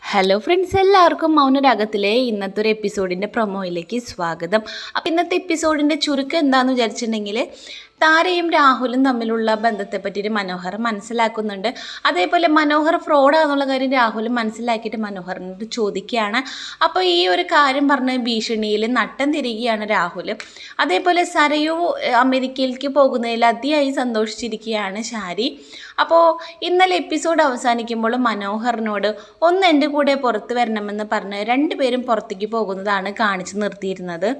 Hello friends എല്ലാവർക്കും മൗനരാഗത്തിലെ ഇന്നത്തെ ഒരു എപ്പിസോഡിന്റെ പ്രൊമോയിലേക്ക് സ്വാഗതം. അപ്പോൾ ഇന്നത്തെ എപ്പിസോഡിന്റെ ചുരുക്കം എന്താണെന്ന് വിചാരിച്ചിട്ടുണ്ടെങ്കിൽ താരയും രാഹുലും തമ്മിലുള്ള ബന്ധത്തെ പറ്റിയിട്ട് മനോഹർ മനസ്സിലാക്കുന്നുണ്ട്. അതേപോലെ മനോഹർ ഫ്രോഡാന്നുള്ള കാര്യം രാഹുൽ മനസ്സിലാക്കിയിട്ട് മനോഹറിനോട് ചോദിക്കുകയാണ്. അപ്പോൾ ഈ ഒരു കാര്യം പറഞ്ഞ് ഭീഷണിയിൽ നട്ടം തിരികുകയാണ് രാഹുൽ അതേപോലെ സരയു അമേരിക്കയിലേക്ക് പോകുന്നതിൽ അതിയായി സന്തോഷിച്ചിരിക്കുകയാണ് ശാരി. അപ്പോൾ ഇന്നലെ എപ്പിസോഡ് അവസാനിക്കുമ്പോൾ മനോഹറിനോട് ഒന്ന് എന്റെ കൂടെ പുറത്ത് വരണമെന്ന് പറഞ്ഞ് രണ്ടുപേരും പുറത്തേക്ക് പോകുന്നതാണ് കാണിച്ചു നിർത്തിയിരുന്നത്.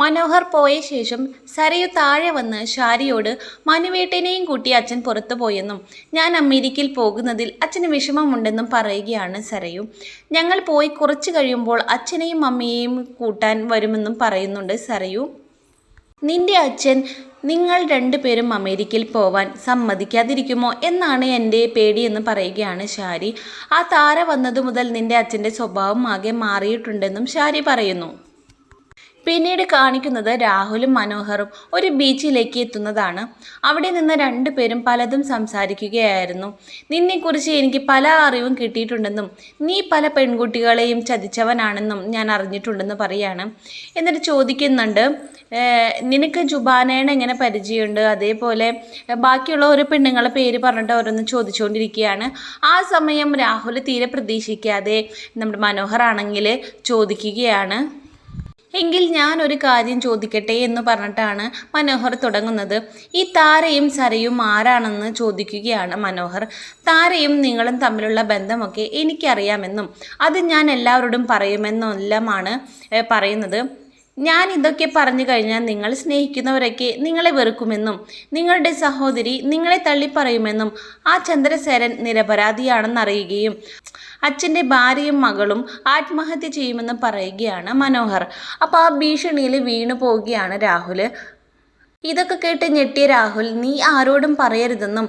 മനോഹർ പോയ ശേഷം സരയു താഴെ വന്ന് ഷാരിയോട് മനുവേട്ടനെയും കൂട്ടി അച്ഛൻ പുറത്തു പോയെന്നും ഞാൻ അമേരിക്കയിൽ പോകുന്നതിൽ അച്ഛന് വിഷമമുണ്ടെന്നും പറയുകയാണ് സരയു. ഞങ്ങൾ പോയി കുറച്ച് കഴിയുമ്പോൾ അച്ഛനെയും അമ്മയെയും കൂട്ടാൻ വരുമെന്നും പറയുന്നുണ്ട് സരയു. നിന്റെ അച്ഛൻ നിങ്ങൾ രണ്ടുപേരും അമേരിക്കയിൽ പോവാൻ സമ്മതിക്കാതിരിക്കുമോ എന്നാണ് എന്റെ പേടിയെന്ന് പറയുകയാണ് ഷാരി. ആ താര വന്നതു മുതൽ നിന്റെ അച്ഛന്റെ സ്വഭാവം ആകെ മാറിയിട്ടുണ്ടെന്നും ഷാരി പറയുന്നു. പിന്നീട് കാണിക്കുന്നത് രാഹുലും മനോഹറും ഒരു ബീച്ചിലേക്ക് എത്തുന്നതാണ്. അവിടെ നിന്ന് രണ്ടുപേരും പലതും സംസാരിക്കുകയായിരുന്നു. നിന്നെക്കുറിച്ച് എനിക്ക് പല അറിവും കിട്ടിയിട്ടുണ്ടെന്നും നീ പല പെൺകുട്ടികളെയും ചതിച്ചവനാണെന്നും ഞാൻ അറിഞ്ഞിട്ടുണ്ടെന്ന് പറയാണ്. എന്നിട്ട് ചോദിക്കുന്നുണ്ട് നിനക്ക് ജുബാനേനെ എങ്ങനെ പരിചയമുണ്ട്? അതേപോലെ ബാക്കിയുള്ള ഒരു പെണ്ണുങ്ങളെ പേര് പറഞ്ഞിട്ട് ഓരോന്ന് ചോദിച്ചുകൊണ്ടിരിക്കുകയാണ് ആ സമയം രാഹുൽ തീരെ പ്രതീക്ഷിക്കാതെ നമ്മുടെ മനോഹർ ആണെങ്കിൽ ചോദിക്കുകയാണ്. എങ്കിൽ ഞാൻ ഒരു കാര്യം ചോദിക്കട്ടെ എന്ന് പറഞ്ഞിട്ടാണ് മനോഹർ തുടങ്ങുന്നത്. ഈ താരയും സരയും ആരാണെന്ന് ചോദിക്കുകയാണ് മനോഹർ. താരയും നിങ്ങളും തമ്മിലുള്ള ബന്ധമൊക്കെ എനിക്കറിയാമെന്നും അത് ഞാൻ എല്ലാവരോടും പറയുമെന്നെല്ലാമാണ് പറയുന്നത്. ഞാൻ ഇതൊക്കെ പറഞ്ഞു കഴിഞ്ഞാൽ നിങ്ങൾ സ്നേഹിക്കുന്നവരൊക്കെ നിങ്ങളെ വെറുക്കുമെന്നും നിങ്ങളുടെ സഹോദരി നിങ്ങളെ തള്ളിപ്പറയുമെന്നും ആ ചന്ദ്രസേനൻ നിരപരാധിയാണെന്നറിയുകയും അച്ഛന്റെ ഭാര്യയും മകളും ആത്മഹത്യ ചെയ്യുമെന്ന് പറയുകയാണ് മനോഹർ. അപ്പോൾ ആ ഭീഷണിയിൽ വീണു പോവുകയാണ് രാഹുൽ. ഇതൊക്കെ കേട്ട് ഞെട്ടിയ രാഹുൽ നീ ആരോടും പറയരുതെന്നും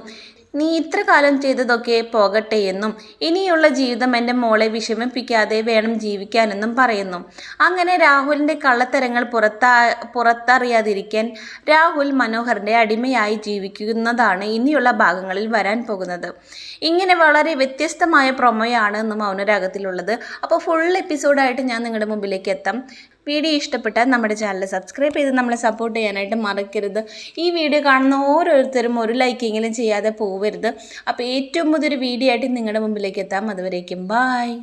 നീ ഇത്ര കാലം ചെയ്തതൊക്കെ പോകട്ടെ എന്നും ഇനിയുള്ള ജീവിതം എന്റെ മോളെ വിഷമിപ്പിക്കാതെ വേണം ജീവിക്കാനെന്നും പറയുന്നു. അങ്ങനെ രാഹുലിന്റെ കള്ളത്തരങ്ങൾ പുറത്താ പുറത്തറിയാതിരിക്കാൻ രാഹുൽ മനോഹറിന്റെ അടിമയായി ജീവിക്കുന്നതാണ് ഇനിയുള്ള ഭാഗങ്ങളിൽ വരാൻ പോകുന്നത്. ഇങ്ങനെ വളരെ വ്യത്യസ്തമായ പ്രൊമോയാണ് ഇന്ന് മൗനരാഗത്തിലുള്ളത്. അപ്പോൾ ഫുൾ എപ്പിസോഡായിട്ട് ഞാൻ നിങ്ങളുടെ മുമ്പിലേക്ക് എത്താം. വീഡിയോ ഇഷ്ടപ്പെട്ടാൽ നമ്മുടെ ചാനൽ സബ്സ്ക്രൈബ് ചെയ്ത് നമ്മളെ സപ്പോർട്ട് ചെയ്യാനായിട്ട് മറക്കരുത്. ഈ വീഡിയോ കാണുന്ന ഓരോരുത്തരും ഒരു ലൈക്കെങ്കിലും ചെയ്യാതെ പോവരുത്. അപ്പോൾ ഏറ്റവും പുതിയൊരു വീഡിയോ ആയിട്ട് നിങ്ങളുടെ മുമ്പിലേക്ക് എത്താം. അതുവരേക്കും ബായ്